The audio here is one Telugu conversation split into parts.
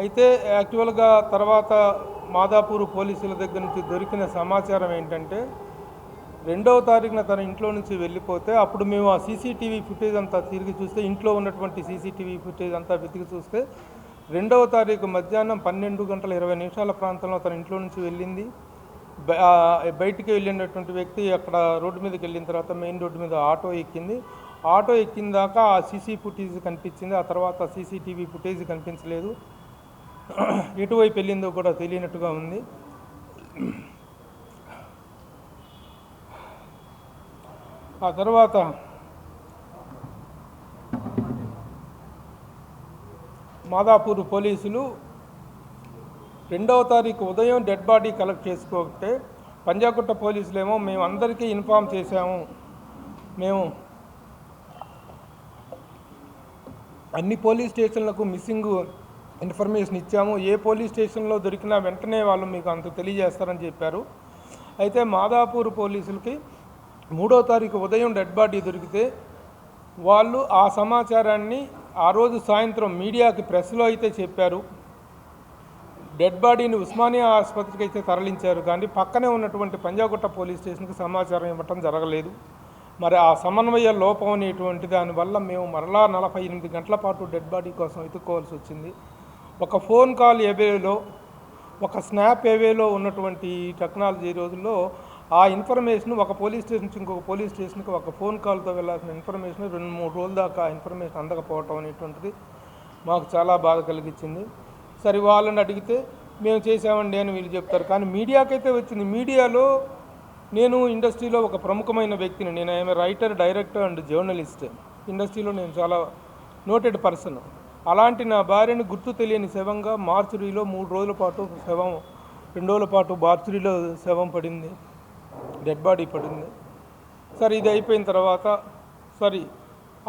అయితే యాక్చువల్గా తర్వాత మాదాపూర్ పోలీసుల దగ్గర నుంచి దొరికిన సమాచారం ఏంటంటే రెండవ తారీఖున తన ఇంట్లో నుంచి వెళ్ళిపోతే అప్పుడు మేము ఆ సీసీటీవీ ఫుటేజ్ అంతా తిరిగి చూస్తే ఇంట్లో ఉన్నటువంటి సీసీటీవీ ఫుటేజ్ అంతా వెతికి చూస్తే రెండవ తారీఖు మధ్యాహ్నం పన్నెండు గంటల ఇరవై నిమిషాల ప్రాంతంలో తన ఇంట్లో నుంచి వెళ్ళింది. బయటికి వెళ్ళినటువంటి వ్యక్తి అక్కడ రోడ్డు మీదకి వెళ్ళిన తర్వాత మెయిన్ రోడ్డు మీద ఆటో ఎక్కింది. ఆటో ఎక్కిన దాకా ఆ సీసీ ఫుటేజ్ కనిపించింది. ఆ తర్వాత సీసీటీవీ ఫుటేజ్ కనిపించలేదు. ఎటువైపు వెళ్ళిందో కూడా తెలియనట్టుగా ఉంది. ఆ తర్వాత మాదాపూర్ పోలీసులు రెండవ తారీఖు ఉదయం డెడ్ బాడీ కలెక్ట్ చేసుకోకపోతే పంజాగుట్ట పోలీసులేమో మేము అందరికీ ఇన్ఫామ్ చేశాము. మేము అన్ని పోలీస్ స్టేషన్లకు మిస్సింగ్ ఇన్ఫర్మేషన్ ఇచ్చాము. ఏ పోలీస్ స్టేషన్లో దొరికినా వెంటనే వాళ్ళు మీకు అంత తెలియజేస్తారని చెప్పారు. అయితే మాదాపూర్ పోలీసులకి మూడో తారీఖు ఉదయం డెడ్ బాడీ దొరికితే వాళ్ళు ఆ సమాచారాన్ని ఆ రోజు సాయంత్రం మీడియాకి ప్రెస్లో అయితే చెప్పారు. డెడ్ బాడీని ఉస్మానియా ఆసుపత్రికి అయితే తరలించారు. కానీ పక్కనే ఉన్నటువంటి పంజాగుట్ట పోలీస్ స్టేషన్కి సమాచారం ఇవ్వటం జరగలేదు. మరి ఆ సమన్వయ లోపం అనేటువంటి దానివల్ల మేము మరలా నలభై ఎనిమిది గంటల పాటు డెడ్ బాడీ కోసం వెతుక్కోవాల్సి వచ్చింది. ఒక ఫోన్ కాల్ ఏవేలో ఒక స్నాప్ ఏవేలో ఉన్నటువంటి టెక్నాలజీ రోజుల్లో ఆ ఇన్ఫర్మేషన్ ఒక పోలీస్ స్టేషన్ నుంచి ఇంకొక పోలీస్ స్టేషన్కి ఒక ఫోన్ కాల్తో వెళ్ళాల్సిన ఇన్ఫర్మేషన్ రెండు మూడు రోజుల దాకా ఆ ఇన్ఫర్మేషన్ అందకపోవటం అనేటువంటిది మాకు చాలా బాధ కలిగించింది. సరే వాళ్ళని అడిగితే మేము చేసామండి అని వీళ్ళు చెప్తారు. కానీ మీడియాకైతే వచ్చింది. మీడియాలో నేను ఇండస్ట్రీలో ఒక ప్రముఖమైన వ్యక్తిని నేను I'm writer director and journalist. ఇండస్ట్రీలో నేను చాలా నోటెడ్ పర్సన్. అలాంటి నా భార్యను గుర్తు తెలియని శవంగా మార్చురీలో మూడు రోజుల పాటు శవం రెండు రోజుల పాటు మార్చురీలో శవం పడింది. డెడ్ బాడీ పడింది. సరే ఇది అయిపోయిన తర్వాత సరే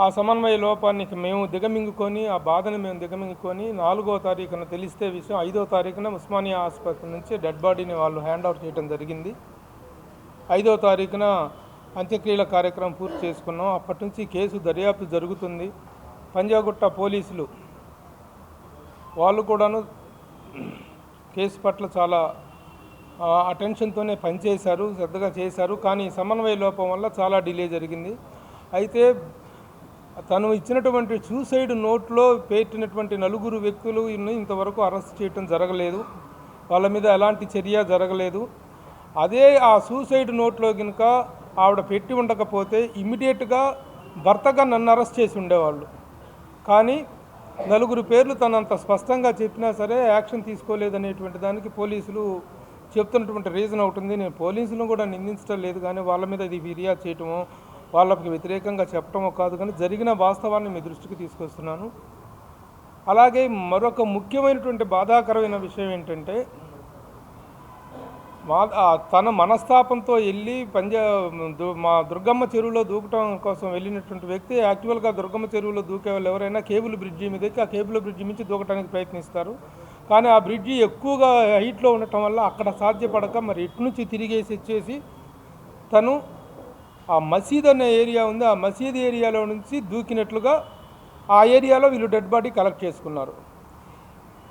ఆ సమన్వయ లోపానికి మేము దిగమింగుకొని ఆ బాధను మేము దిగమింగుకొని నాలుగో తారీఖున తెలిస్తే విషయం ఐదో తారీఖున ఉస్మానియా ఆసుపత్రి నుంచి డెడ్ బాడీని వాళ్ళు హ్యాండ్ అవుట్ చేయడం జరిగింది. ఐదో తారీఖున అంత్యక్రియల కార్యక్రమం పూర్తి చేసుకున్నాం. అప్పటి నుంచి కేసు దర్యాప్తు జరుగుతుంది. పంజాగుట్ట పోలీసులు వాళ్ళు కూడాను కేసు పట్ల చాలా అటెన్షన్తోనే పనిచేశారు శ్రద్ధగా చేశారు. కానీ సమన్వయ లోపం వల్ల చాలా డిలే జరిగింది. అయితే తను ఇచ్చినటువంటి సూసైడ్ నోట్లో పెట్టినటువంటి నలుగురు వ్యక్తులు ఇంతవరకు అరెస్ట్ చేయటం జరగలేదు. వాళ్ళ మీద ఎలాంటి చర్య జరగలేదు. అదే ఆ సూసైడ్ నోట్లో కనుక ఆవిడ పెట్టి ఉండకపోతే ఇమ్మీడియట్గా భర్తగా నన్ను అరెస్ట్ చేసి ఉండేవాళ్ళు. కానీ నలుగురు పేర్లు తనంత స్పష్టంగా చెప్పినా సరే యాక్షన్ తీసుకోలేదనేటువంటి దానికి పోలీసులు చెప్తున్నటువంటి రీజన్ ఒకటి ఉంది. నేను పోలీసులను కూడా నిందించడం లేదు కానీ వాళ్ళ మీద ఇది ఫిర్యాదు చేయటమో వాళ్ళకి వ్యతిరేకంగా చెప్పటమో కాదు కానీ జరిగిన వాస్తవాన్ని మీ దృష్టికి తీసుకొస్తున్నాను. అలాగే మరొక ముఖ్యమైనటువంటి బాధాకరమైన విషయం ఏంటంటే మా తన మనస్తాపంతో వెళ్ళి పంజా దు- మా దుర్గమ్మ చెరువులో దూకటం కోసం వెళ్ళినటువంటి వ్యక్తి యాక్చువల్గా దుర్గమ్మ చెరువులో దూకే వాళ్ళు ఎవరైనా కేబుల్ బ్రిడ్జి మీద ఆ కేబుల్ బ్రిడ్జి నుంచి దూకటానికి ప్రయత్నిస్తారు. కానీ ఆ బ్రిడ్జి ఎక్కువగా హైట్లో ఉండటం వల్ల అక్కడ సాధ్యపడక మరి ఇటు నుంచి తిరిగేసి వచ్చేసి తను ఆ మసీద్ అనే ఏరియా ఉంది. ఆ మసీద్ ఏరియాలో నుంచి దూకినట్లుగా ఆ ఏరియాలో వీళ్ళు డెడ్ బాడీ కలెక్ట్ చేసుకున్నారు.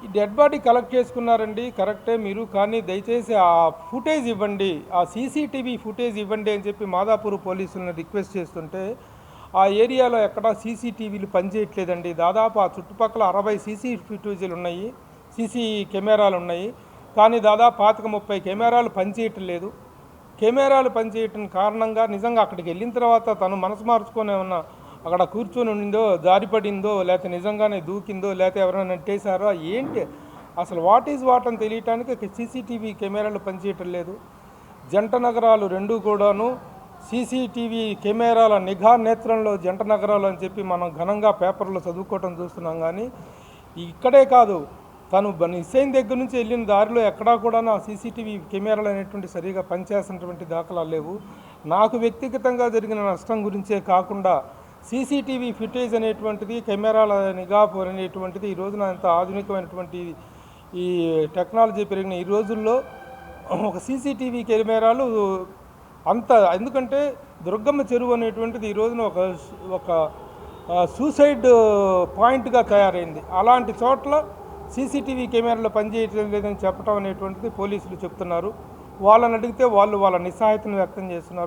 ఈ డెడ్ బాడీ కలెక్ట్ చేసుకున్నారండి కరెక్టే మీరు. కానీ దయచేసి ఆ ఫుటేజ్ ఇవ్వండి ఆ సీసీటీవీ ఫుటేజ్ ఇవ్వండి అని చెప్పి మాదాపూర్ పోలీసులను రిక్వెస్ట్ చేస్తుంటే ఆ ఏరియాలో ఎక్కడా సీసీటీవీలు పనిచేయట్లేదండి దాదాపు ఆ చుట్టుపక్కల అరవై సీసీ ఫుటేజీలు ఉన్నాయి సీసీ కెమెరాలు ఉన్నాయి. కానీ దాదాపు పాతిక ముప్పై కెమెరాలు పనిచేయటం లేదు. కెమెరాలు పనిచేయటం కారణంగా నిజంగా అక్కడికి వెళ్ళిన తర్వాత తను మనసు మార్చుకొని ఏమన్నా అక్కడ కూర్చొని ఉండిందో జారిపడిందో లేకపోతే నిజంగానే దూకిందో లేకపోతే ఎవరైనా నెట్టేశారో ఏంటి? అసలు వాట్ ఈజ్ వాట్ అని తెలియటానికి సీసీటీవీ కెమెరాలు పనిచేయటం లేదు. జంట నగరాలు రెండు కూడాను సీసీటీవీ కెమెరాల నిఘా నేత్రంలో జంట నగరాలు అని చెప్పి మనం ఘనంగా పేపర్లో చదువుకోవటం చూస్తున్నాం కానీ ఇక్కడే కాదు. తను నిశ్చయం దగ్గర నుంచి వెళ్ళిన దారిలో ఎక్కడా కూడా నా సీసీటీవీ కెమెరాలు అనేటువంటి సరిగా పనిచేసినటువంటి దాఖలాలు లేవు. నాకు వ్యక్తిగతంగా జరిగిన నష్టం గురించే కాకుండా సీసీటీవీ ఫుటేజ్ అనేటువంటిది కెమెరాల నిఘా అనేటువంటిది ఈ రోజున అంత ఆధునికమైనటువంటి ఈ టెక్నాలజీ పెరిగిన ఈ రోజుల్లో ఒక సీసీటీవీ కెమెరాలు అంత ఎందుకంటే దుర్గమ్మ చెరువు అనేటువంటిది ఈ రోజున ఒక ఒక సూసైడ్ పాయింట్గా తయారైంది. అలాంటి చోట్ల సీసీటీవీ కెమెరాలు పనిచేయటం లేదని చెప్పడం అనేటువంటిది పోలీసులు చెప్తున్నారు. వాళ్ళని అడిగితే వాళ్ళు వాళ్ళ నిస్సహాయతను వ్యక్తం చేస్తున్నారు.